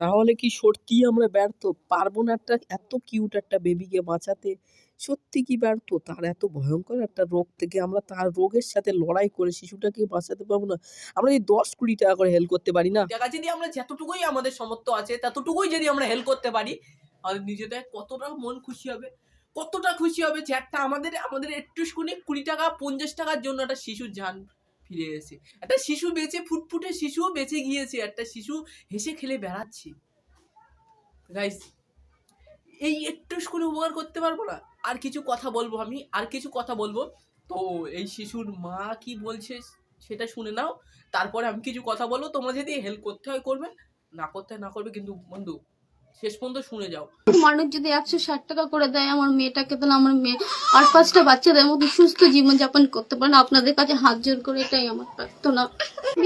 তাহলে কি সত্যিই আমরা ব্যর্থ? পারব না একটা এত কিউট একটা বেবিকে বাঁচাতে? সত্যি কি ব্যর্থ? তার এত ভয়ঙ্কর একটা রোগ থেকে আমরা তার রোগের সাথে লড়াই করে শিশুটাকে বাঁচাতে পারব না? আমরা এই ১০-২০ টাকা করে হেল্প করতে পারি না? জায়গা যদি আমরা যতটুকুই আমাদের সামর্থ্য আছে, ততটুকুই যদি আমরা হেল্প করতে পারি আমাদের নিজেদের কতটা মন খুশি হবে কতটা খুশি হবে যে একটা আমাদের আমাদের একটু শুনে কুড়ি টাকা, পঞ্চাশ টাকার জন্য একটা শিশুর যান ফিরে এসে একটা শিশু বেঁচে, ফুটফুটে শিশু বেঁচে গিয়েছে, একটা শিশু হেসে খেলে বেড়াচ্ছে। গাইস এই একটু শুনে উপকার করতে পারব না? আর কিছু কথা বলব আমি, আর কিছু কথা বলব? তো এই শিশুর মা কি বলছে সেটা শুনে নাও। তারপরে আমি কিছু কথা বলব। তোমরা যদি হেল্প করতে হয় করবে, না করতে হয় না করবে, কিন্তু বন্ধু শেষ পর্যন্ত শুনে যাও। মানুষ যদি একশো ষাট টাকা করে দেয় আমার মেয়েটাকে তাহলে আমার মেয়ে আর পাঁচটা বাচ্চাদের মতো সুস্থ জীবনযাপন করতে পারেন আপনাদের কাছে হাত জোর করে এটাই আমার প্রার্থনা।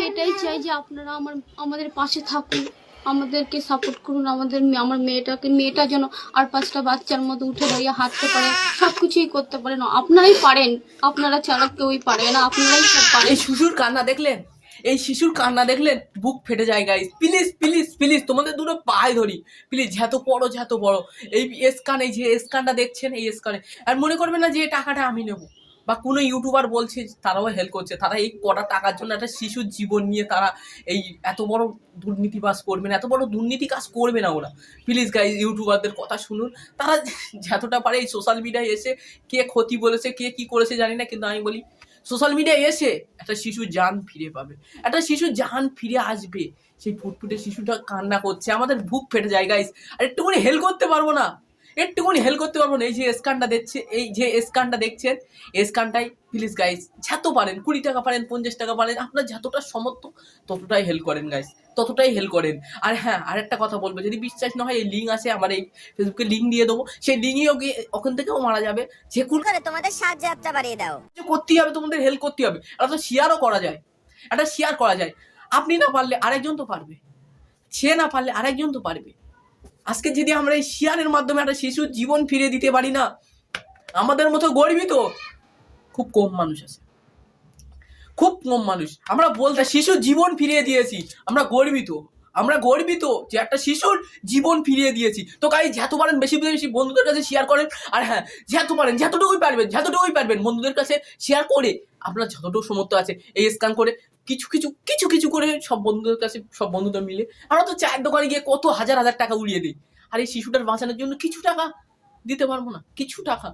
এটাই চাই যে আপনারা আমার আমাদের পাশে থাকুন আমাদেরকে সাপোর্ট করুন আমাদের আমার মেয়েটাকে মেয়েটা যেন আর পাঁচটা বাচ্চার মতো উঠে দাঁড়িয়ে হাঁটতে পারে সবকিছুই করতে পারেন আপনারাই পারেন আপনারা ছাড়া কেউই পারে না আপনারাই সব পারেন। এই কান্না দেখলেন? এই শিশুর কান্না দেখলে বুক ফেটে যায় গাইস প্লিজ প্লিজ প্লিজ তোমাদের দুটো পায়ে ধরি। প্লিজ যত বড় যত বড় এই স্কান এই যে স্কানটা দেখছেন, এই স্কানে আর মনে করবে না যে টাকাটা আমি নেব। বা কোনো ইউটিউবার বলছে, তারাও হেল্প করছে। তারা এই কটা টাকার জন্য একটা শিশুর জীবন নিয়ে তারা এই এত বড় দুর্নীতিবাস করবে না, এত বড় দুর্নীতি কাজ করবে না ওরা। প্লিজ গাই ইউটিউবারদের কথা শুনুন। তারা যতটা পারে এই সোশ্যাল মিডিয়ায় এসে কে ক্ষতি বলেছে, কে কি করেছে জানি না, কিন্তু আমি বলি সোশ্যাল মিডিয়ায় এসে একটা শিশু জান ফিরে পাবে। একটা শিশু জান ফিরে আসবে। সেই ফুটফুটে শিশুটা কান্না করছে। আমাদের ভুক ফেটে যায় গাইস আর একটুখানি হেল্প করতে পারব না। একটুখানি হেল্প করতে পারব না। এই যে স্কানটা দেখছে এই যে স্কানটা দেখছেন স্কানটাই প্লিজ গাইস যত পারেন কুড়ি টাকা পারেন পঞ্চাশ টাকা পারেন আপনার যতটা সমর্থ ততটাই হেল্প করেন গাইস ততটাই হেল্প করেন। আর হ্যাঁ আর একটা কথা বলব যদি বিশ্বাস না হয় এই লিঙ্ক আছে আমার এই ফেসবুকে লিঙ্ক দিয়ে দেবো সেই লিঙ্কেও গিয়ে ওখান থেকেও মারা যাবে। যে কোনো করে তোমাদের সাহায্য যাত্রা বাড়িয়ে দাও। যে করতেই হবে তোমাদের হেল্প করতে হবে। একটা তো শেয়ারও করা যায় একটা শেয়ার করা যায়। আপনি না পারলে আরেকজন তো পারবে সে না পারলে আরেকজন তো পারবে। আজকে যদি আমরা এই শেয়ারের মাধ্যমে একটা শিশুর জীবন ফিরে দিতে পারি না, আমাদের মতো গর্বিত, খুব কম মানুষ আছে। খুব কম মানুষ। আমরা বলতে শিশুর জীবন ফিরিয়ে দিয়েছি, আমরা গর্বিত। আমরা গর্বিত যে একটা শিশুর জীবন ফিরিয়ে দিয়েছি। তো গাই যত পারেন বেশি বেশি বন্ধুদের কাছে শেয়ার করেন, আর হ্যাঁ যত পারেন যতটুকুই পারবেন যতটুকুই পারবেন বন্ধুদের কাছে শেয়ার করে, আপনার যতটুকু সমর্থ আছে, এই স্ক্যান করে কিছু কিছু কিছু কিছু করে সব বন্ধুদের কাছে, সব বন্ধুদের মিলে। আমরা তো চায়ের দোকানে গিয়ে কত হাজার হাজার টাকা উড়িয়ে দিই। আর এই শিশুটার বাঁচানোর জন্য কিছু টাকা দিতে পারব না। কিছু টাকা।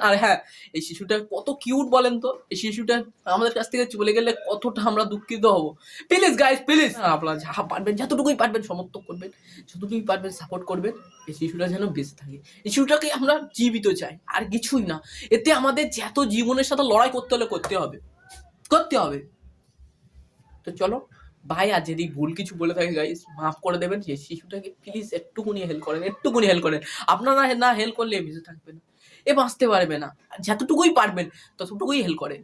আর হ্যাঁ এই শিশুটা কত কিউট বলেন তো? এই শিশুটা আমাদের কাছ থেকে চলে গেলে কতটা আমরা দুঃখিত হব। প্লিজ গাইজ প্লিজ আপনারা যা পারবেন, যতটুকুই পারবেন, সমর্থন করবেন, যতটুকুই পারবেন সাপোর্ট করবেন, এই শিশুটা যেন বেঁচে থাকে। এই শিশুটাকে আমরা জীবিত চাই, আর কিছুই না। এতে আমাদের যত জীবনের সাথে লড়াই করতে হলে করতে হবে। করতে হবে। তো চলো ভাই আর যদি ভুল কিছু বলে থাকে গাইস মাফ করে দেবেন, যে শিশুটাকে প্লিজ একটুকুনি হেল্প করেন, একটুকুনি হেল্প করেন। আপনারা না হেল্প করলে বেঁচে থাকবে না, এ বাঁচতে পারবে না যতটুকুই পারবেন, ততটুকুই হেল্প করেন।